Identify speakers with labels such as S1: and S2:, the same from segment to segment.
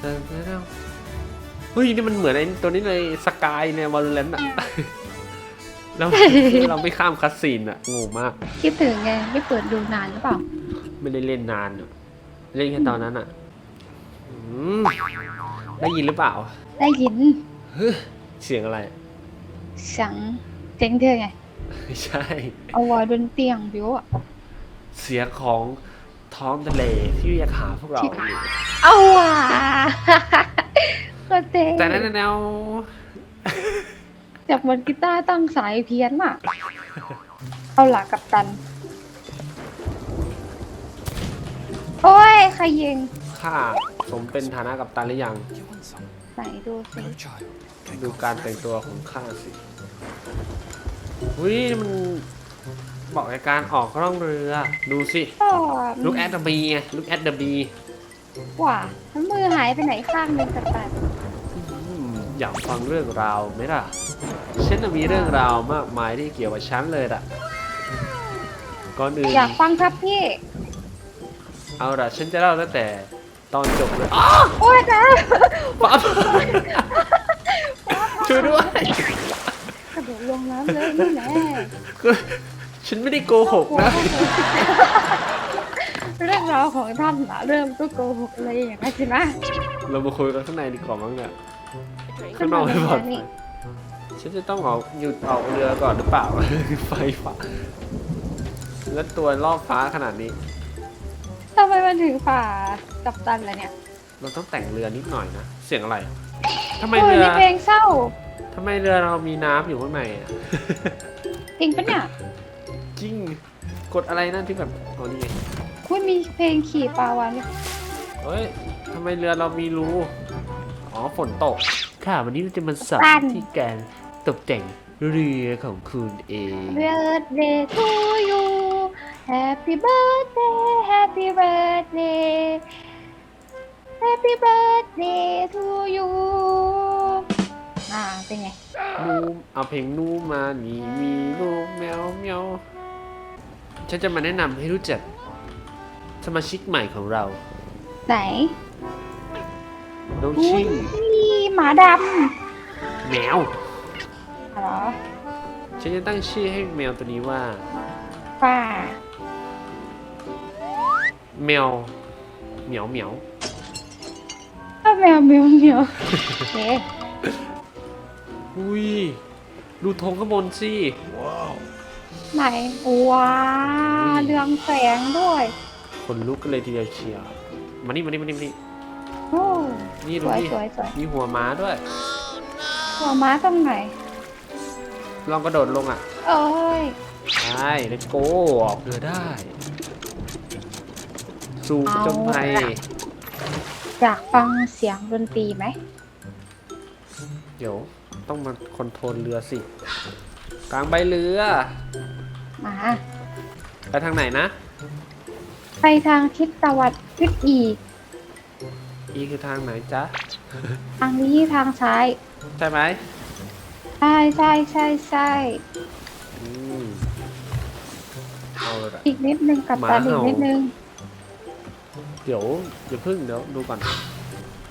S1: เดินไปแล้วเฮ้ยนี่มันเหมือนไอ้ตัวนี้เลยสกายในวอลเลนอะแล้วเราไม่ข้ามคัสซีนอะงงมาก
S2: คิดถึงไงไม่เปิดดูนานหรือเปล่า
S1: ไม่ได้เล่นนานอะเล่นแค่ตอนนั้นอะอืมได้ยินหรือเปล่า
S2: ได้ยิน
S1: เฮ้ยเสียงอะไร
S2: เสียงเจ๊งเธอไง
S1: ไม่ใช่
S2: เอาไว้บนเตียงบิวอะ
S1: เสียงของ ท้องทะเลที่อยากหาพวกเราอยู่
S2: เอาว่ะก็เจ๊
S1: แต่นั่นแนว
S2: จากบนกีตาร์ตั้งสายเพี้ยนอะเอาหลักกับตัน โอ้ยใครยิง
S1: ข้าสมเป็นฐานะกับตันหรือยัง
S2: ไหนดูสิ
S1: ดูการแต่งตัวของข้าสิอุ้ยมัน บอกในการออกร่องเรือ ดูสิ
S2: ก็
S1: look at the bee ไง look at the bee
S2: ว่าแล้วมือหายไปไหนข้างหนึ่งกับตัน
S1: อืมอยากฟังเรื่องราวไหมล่ะฉันน่ะมีเรื่องราวมากมายที่เกี่ยวกับฉันเลยล่ะก่อนอื่น
S2: อยากฟังครับพี่
S1: เอาล่ะฉันจะเล่าตั้งแต่ตอนจบเลย
S2: โอ้ยนะ
S1: ป๊อปช่วยด้วย
S2: กระโดดลงน้ำเลยนี่แหละ
S1: ก็ ฉันไม่ได้โกหกนะ
S2: เรื่องราวของท่านนะเริ่มก็โกหกเลยอย่างนั้นสินะ
S1: เรามาคุยกันข้างในดีกว่ามั้งเนี่ยข้างนอกไม่ปลอดภัยฉันจะต้องออกหยุดออกเรือก่อนหรือเปล่า ไฟฟ้าแล้วตัวรอบฟ้าขนาดนี้
S2: ทำไมมันถึงฝ่ากับตันล่ะเนี่ย
S1: เราต้องแต่งเรือนิดหน่อยนะ เสียงอะไรทำไม
S2: โอ้ย
S1: เรือ
S2: มีเพลงเศร้า
S1: ทำไมเรือเรามีน้ำอยู่ข้างในอะ
S2: จริงปะเนี่ย
S1: จริง กดอะไรนั่นที่แบบอ๋อนี่ไง
S2: คุณมีเพลงขี่ปลาวาน
S1: เฮ้ยทำไมเรือเรามีรูอ๋อฝนตก ค่ะ วันนี้เราจะมาสอนที่การตกแต่งเรือของคุณเอง
S2: เ birthday to you Happy birthday Happy birthday Happy birthday to you อ่าเป็นไง
S1: นูเอาเพลงนูมานี่มีลูกแมวแมว ฉันจะมาแนะนำให้รู้จักสมาชิกใหม่ของเรา
S2: ไหน
S1: น้อง
S2: อุ้
S1: ชื่
S2: ย
S1: อ
S2: หมาด
S1: แมวำ
S2: เหรอ
S1: ฉันจะตั้งชื่อให้แมวตัวนี้ว่า
S2: ป้า
S1: แมวเหมียวเหมียว
S2: ก็แมวแมวแมวโอเค
S1: อุ้ย ดูธงข้างบนสิ
S2: ไหนว้าเรืองแสงด้วย
S1: คนลุกกันเลยทีเดียวเชียวมานี่มานี่มานี่มานี่
S2: โอ้
S1: นี่
S2: ส
S1: ดู
S2: วย
S1: นี่
S2: สวยสวย
S1: มีหัวม้าด้วย
S2: หัวม้าตรงไหน
S1: ลองกระโดดลงอะ
S2: เอ้ย
S1: ใช่เลตโกออกเรือได้ สู่จมภัย
S2: อยากฟังเสียงดนตรีไหม
S1: เดี๋ยวต้องมาคอนโทรลเรือสิ กลางใบเรือ
S2: มา
S1: ไปทางไหนนะ
S2: ไปทางทิศตะวันทิศอีก
S1: อีคือทางไหนจ๊ะ
S2: ทางนี้ทางซ้าย
S1: ใช่ไหม
S2: ใช่ใช่ใช่ใช่
S1: อืมเอาละ
S2: อีกนิดนึงกับ
S1: หมา
S2: ตันอีก
S1: เห่านิ
S2: นิดนึง
S1: เดี๋ยวเดี๋ยวพึ่งเดี๋ยวดูก่อน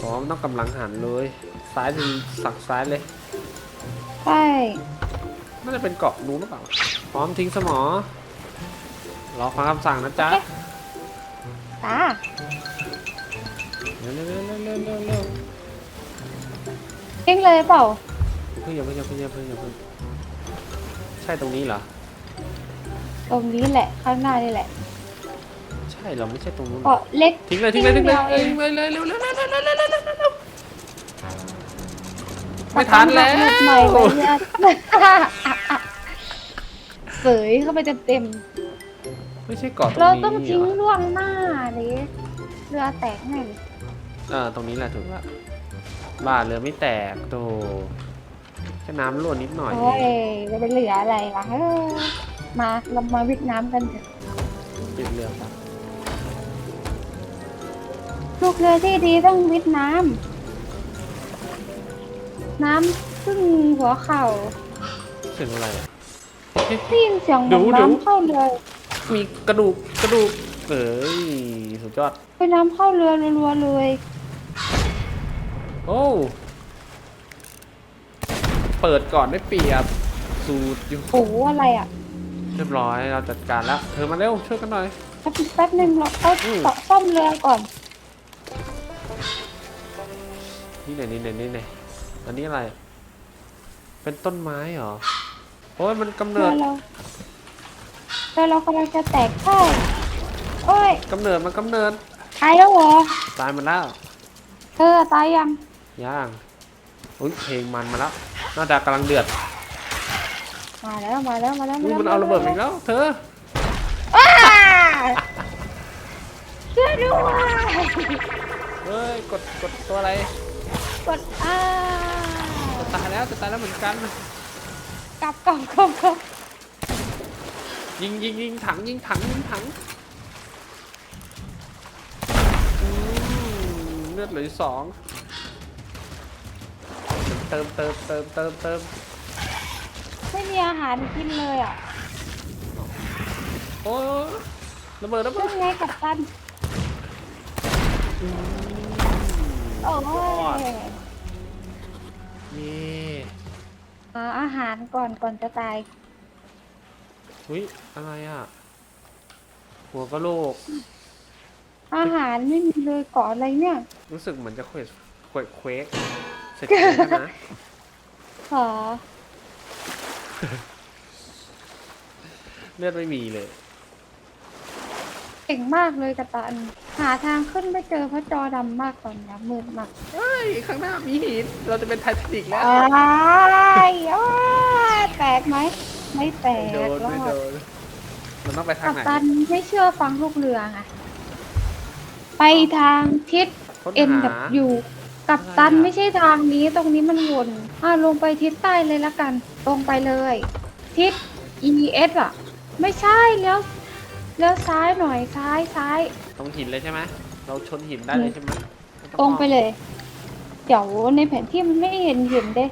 S1: อ๋อมันต้องกำลังหันเลย ซ้ายเป็นสักซ้ายเลย
S2: ใช่
S1: น่าจะเป็นเกาะนู้นหรือเปล่า พร้อมทิ้งสมอ รอฟังคำสั่งนะจ๊ะ
S2: ตา
S1: เร็วเร็วเร็วเร็วเร็วเร็วเร็ว
S2: เก่งเลยเปล่า
S1: เพิ่งอย่าเพิ่งอย่าเพิ่งอย่าเพิ่งอย่าเพิ่งใช่ตรงนี้เหรอ
S2: ตรงนี้แหละข้างหน้านี่แหละ
S1: ใช่เหราไม่ใช่ตรงนู้นเหร
S2: เกาะ
S1: อ
S2: เล็ก
S1: ทิ้งเลยทิ้งเลยทิ้งเลย
S2: ดีว
S1: ทิ้งเลยเลยเร็วเร็วเร็วเร็วเร็วเร็วเร็วเร็วเร็วไม่ทันแล้ว
S2: ใหม่ไว้เนี่ย เสยเข้าไปเต็ม
S1: ไม่ใช่เกาะตร
S2: ๆ
S1: ง
S2: เรา
S1: นี้
S2: ต้องทิ้ง
S1: เหรอ
S2: ล่วงหน้าเลยเรือแตกแน่เลย
S1: เออตรงนี้แหละถูกละบ้านเรือไม่แตกโตแค่น้ำรั่วนิดหน่อย
S2: โอ้ยจะไปเหลืออะไรล่ะเฮ้ยมาเรามาวิทน้ำกันเถอะ
S1: ปิดเรือครับ
S2: ลูกเรือที่ดีต้องวิทน้ำน้ำขึ้นหัวเข่า
S1: เสียงอะไรอะ
S2: ได้ยินเสียงเหมือน
S1: ดูดู
S2: น้ำเข้าเรือ
S1: มีกระดูกกระดูกเอ้ยสุดยอด
S2: ไปน้ำเข้าเรือรัวๆเลย
S1: โอ้ เปิดก่อนได้เปรียบ สูตรอยู่
S2: โอ้โหอะไรอะ
S1: เรียบร้อยเราจัดการแล้ว เธอมาเร็ว ช่วยกันหน่อย
S2: แป๊บแป๊บหนึ่งเราเอา
S1: อืม
S2: ต่อซ่อมเรือก่อน
S1: นี่ไหนนี่ไหนนี่ไหนอันนี้อะไร เป็นต้นไม้เหรอ โอ้ยมันกำ
S2: เรื
S1: เนิ
S2: อ
S1: ด
S2: เราเรือเรากำลังจะแตกเข้าโอ้ย
S1: กำเนิดมันกำเนิด
S2: ตายแล้วเหรอ
S1: ตายมันแล้ว
S2: เธอตายยัง
S1: ย่างอุ้ยเพลงมันมาแล้วน่าจะกำลังเดือด
S2: มาแล้วมาแล้วมาแล้ว
S1: อุ้ย
S2: แล้ว
S1: มันเอาระเบิดมาอีกแล้ว เธอ
S2: อ้าช่วยด้วย
S1: เฮ้ยกดกดตัวอะไร
S2: กดอ้า
S1: จะตายแล้วจะตายแล้วเหมือนกัน
S2: กลับกลับกลับกลับ
S1: ยิงยิงยิงถังยิงถังยิงถังอืมเลือดเหลืออยู่สองเติมเติมเติมเติมเติม
S2: ไม่มีอาหารกินเลยอะ
S1: โอ้ยระเบิดระเบิ
S2: เรื่
S1: ด
S2: องไงกับตัน
S1: อืม
S2: โอ้ย อาหารก่อนก่อนจะตาย
S1: อุ้ยอะไรอะ หัวกะโหลก
S2: อาหารไม่มีเลยเกาะอะไรเนี่ย
S1: รู้สึกเหมือนจะเควสเควสเควกเสร็จแล้วนะ
S2: ขอ
S1: เลือดไม่มีเลย
S2: เก่งมากเลยกับตัน หาทางขึ้นไม่เจอเพราะจอดำมากตอนนี้มืดมาก
S1: เฮ้ยข้างหน้ามีหิน เราจะเป็นไททานิกแล้ว
S2: อ้ายอ้ายแตกไหม ไม่แตก
S1: ไม่โดน
S2: รอ
S1: ไม่โด
S2: ด
S1: นมันต้องไปทา
S2: กั
S1: ง
S2: ป
S1: ไหน
S2: ตันไม่เชื่อฟังลูกเรือไงไปทางทิศ
S1: ค้น
S2: N
S1: หา
S2: W กับตัน
S1: อะไรอะ
S2: ไม่ใช่ทางนี้ตรงนี้มันวนอ่าลงไปทิศใต้เลยละกัน ตรงไปเลย ทิศ E S อะ ไม่ใช่แล้วแล้วซ้ายหน่อยซ้ายซ้าย
S1: ตรงหินเลยใช่ไหมเราชนหินได้เลยใช่ไหมม่อ
S2: ตรงไปเลย เดี๋ยวในแผนที่มันไม่เห็นเห็นเด้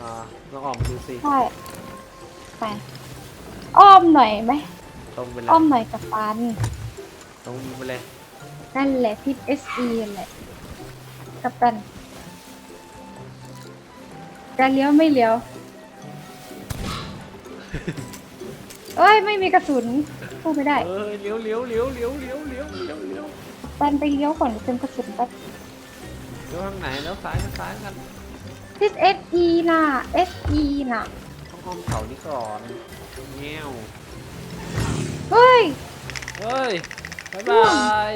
S1: รอลองออกมาดูสิ
S2: ใช่ไปอ้อมหน่อยไหม
S1: ตรงไปเลย
S2: อ้อมหน่อยกับตัน
S1: ตรงไปเลย
S2: นั่นแหละทิศ S E แหละกับตันจะเลี้ยวไม่เลี้ยวเอ้ยไม่มีกระสุนพู ดไม่ได้
S1: เออเลี้ยวเลี้ยวเลี้ยวเลี้ยวเลี้ยวเลี้ยวเลี้ยวเลี้ยว
S2: ตันไปเลี้ยวก่อนเติมกระสุนแป๊บ
S1: เลี้ยวทางไหนแล้วซ้ายก็ซ้ายกัน
S2: ทิศ S E น่ะ S E น่ะ
S1: ต้องอ้อมเขานี่ก่อนเงี้ยว
S2: เฮ้ย
S1: เฮ้ยบ๊ายบาย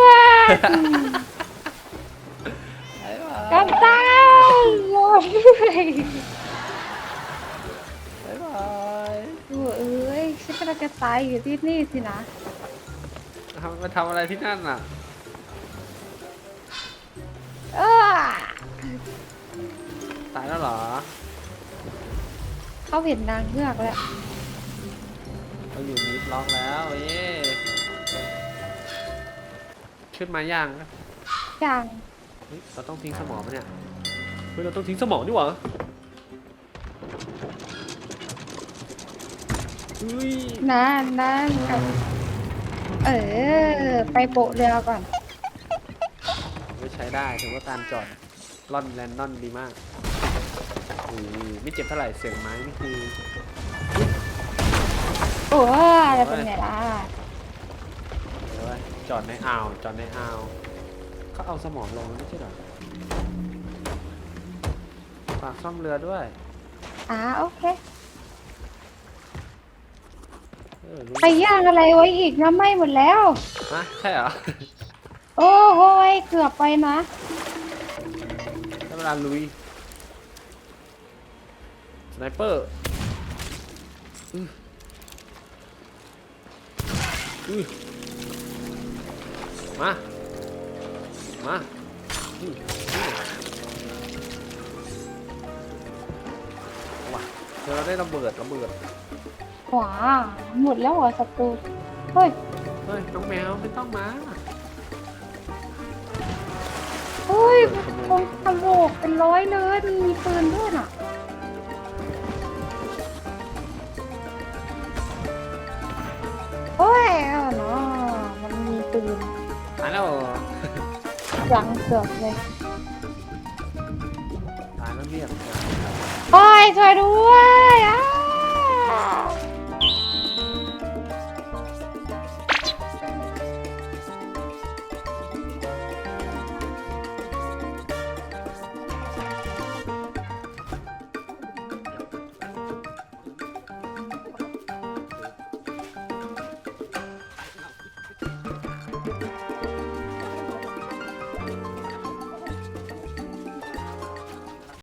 S2: ว้า
S1: บ๊ายบาย
S2: กับตันรอด้วย กำลังจะตายอยู่ที่นี่สินะ
S1: ทำมาทำอะไรที่นั่นน่ะ
S2: เออ
S1: ตายแล้วเหรอ
S2: เขาเห็นนางเงือกแล้ว
S1: เราอยู่มิดล็อกแล้ว เย้ขึ้นมาย่าง
S2: อย่าง
S1: เฮ้ยเราต้องทิ้งสมองปะเนี่ย เฮ้ย เราต้องทิ้งสมองดีกว่า เฮ้ย
S2: นั่นนั่นกับเออ ไปโปะเรือก่อน
S1: ไม่ใช้ได้ถือว่าการจอดล่อนแรนดอนดีมากอุ้ยไม่เจ็บเท่าไหร่เสียงไม้นี่คือ
S2: โอ้ยอะไรเป็นไงล่ะ
S1: เดี๋ยวไว้จอดในอ่าวจอดในอ่าวเขาเอาสมองลงแล้วไม่ใช่เหรอฝากซ่อมเรือด้วย
S2: อ่าโอเค
S1: เออรู้
S2: ไปย่างอะไรไว้อีกนะไหม่หมดแล้ว
S1: ฮะใช่เหรอ
S2: โอ้โหยเกือบไปนะ
S1: ได้เวลาลุยสไนเปอร์อื้ออื้อมา มาอื้ออื้อว่ะเดี๋ยวเราได้ระเบิดระเบิด
S2: ข วาหมดแล้วเหรอศัตรูเฮ้ย
S1: เฮ้ยน้องแมวไม่ต้องมา
S2: เฮ้ยคงทำโลกเป็นร้อยเลยมันมีปืนด้วยน่ะโอ้ยเอาเนาะมันมีปืน
S1: มาแล้ว
S2: หลังเกือบเลย
S1: ตายแล้วเรียก
S2: โอ้ยช่วยด้วยอ้า